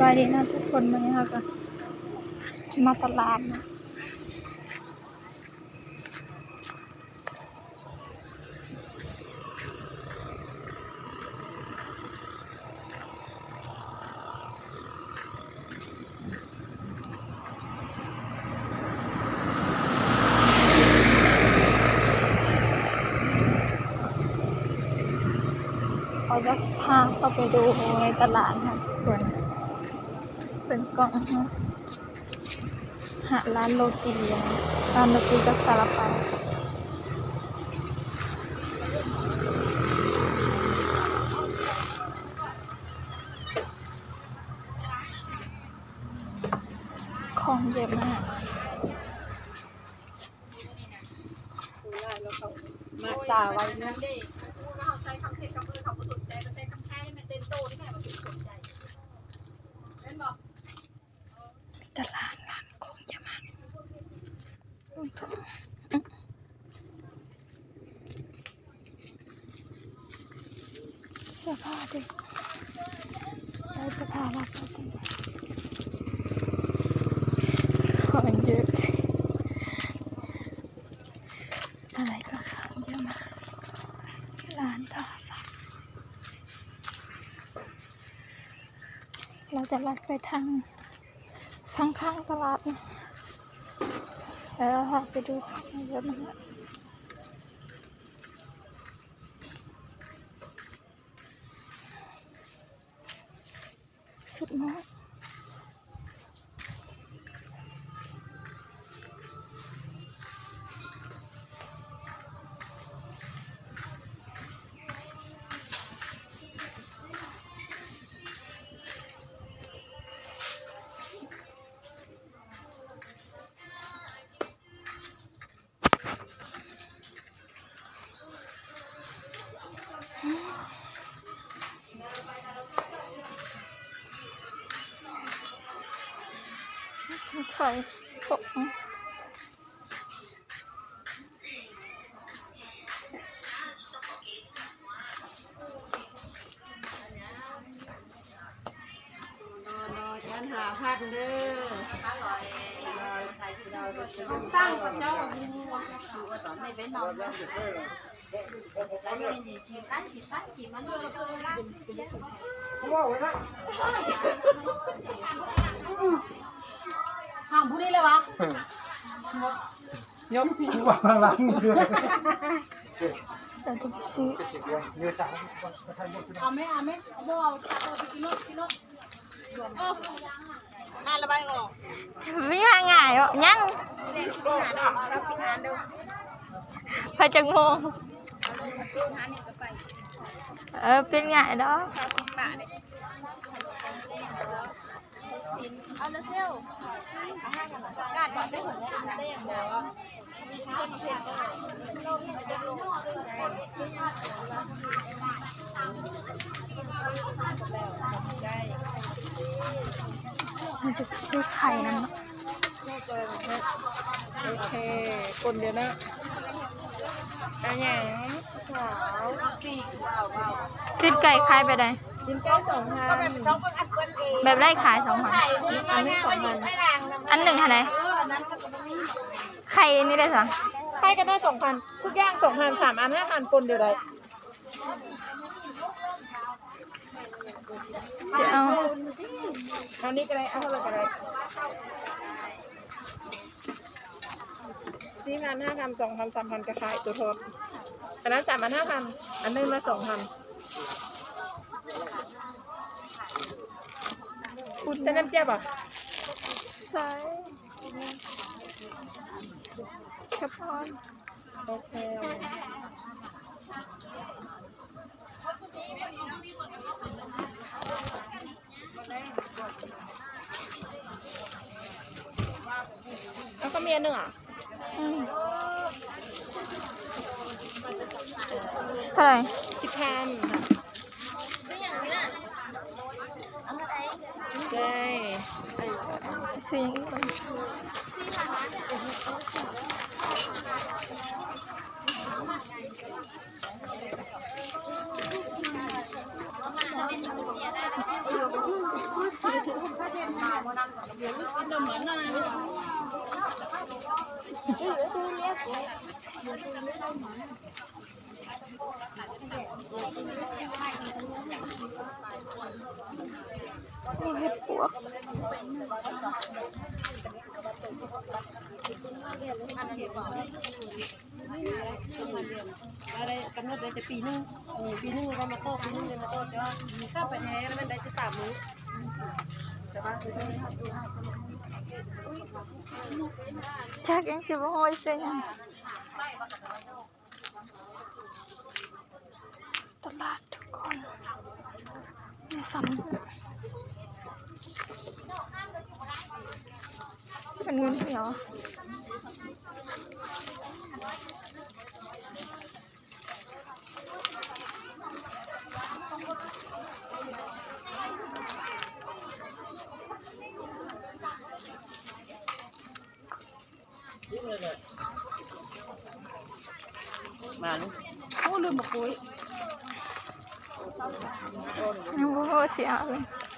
บายดีนะทุกคนวันนี้เราก็มาตลาดนะเราจะพาเข้าไปดูในตลาดนะทุกคน เป็นกล่องนะหาร้านโรตีร้านโรตีกับซาลาเปาของเยอะมากมาตาไว้นะ ตลาดร้านของเยอะมากอุ้ยโถ่เสื้อผ้าด็กเอาเสื้อผ้ารับไปดีของเยอะอะไรก็ขายเยอะมากร้านตลาดสัตว์เราจะลัดไปทางข้างข้างๆตลาดนะแล้วเราพาไปดูของเยอะมาก sốt ngót สุดมากไข่ตกนอนนอนยันหาพันเด้อสร้างกับเจ้าตอนนี้เป็นนอน ห้ามผู้นี้เลยวะยกชิวางหลังนี่ด้วยเราจะไปซื้อเอาไหมเอาไหมเอาบ่เอาตัดเอาไปกินรถกินรถงานระบายงอไม่มาง่ายหรอกยังปิดหานเราปิดหานดูพอจังโมงปิดหานนี่ก็ไปเออเป็นง่ายดอกข้าวปิดปาก เลยเอาละเซลกาดก่อนได้หัวได้อย่างเดียวมันจะไปซื้อไข่นั่นเนาะโอเคคนเดียวนะอันยังสาวติดไก่ขายไปได้ กินแก้วสองพันแบบไร่ขายสองพันอันนี้สองพันอันหนึ่งเท่าไหร่ไข่นี่ได้สังใกล้กันได้สองพันทุกอย่างสองพันสามอันห้าพันคนเดียวเลยเสียเอาเอานี้ก็ได้เอาเท่าไหร่ก็ได้สี่พันห้าพันสองพันสามพันกระขายตัวทดอันนั้นสามพันห้าพันอันนึงละสองพัน พูดใช้น้ำเจี๊ยบอะใส่กระเพาะโอเคแล้วก็มีอันหนึ่งอะอืมเท่าไหร่สิบพันใช่ ซื้ออย่าง นี้ก่อนโอ้เห็ดปวกอะไรกำหนดได้แต่ปีนึงมีปีนึงได้มาโตปีนึงได้มาโตแต่ว่าถ้าไปแท้แล้วมันได้จะสามมือแต่ว่าคือจากยังสิบ่ฮ้อยเส้นตลาดทุกคน มีสันเป็นเงินเหนียวมาลูกโอ้ลืมมาคุยยั งบ่ฮ้อยเสียเลย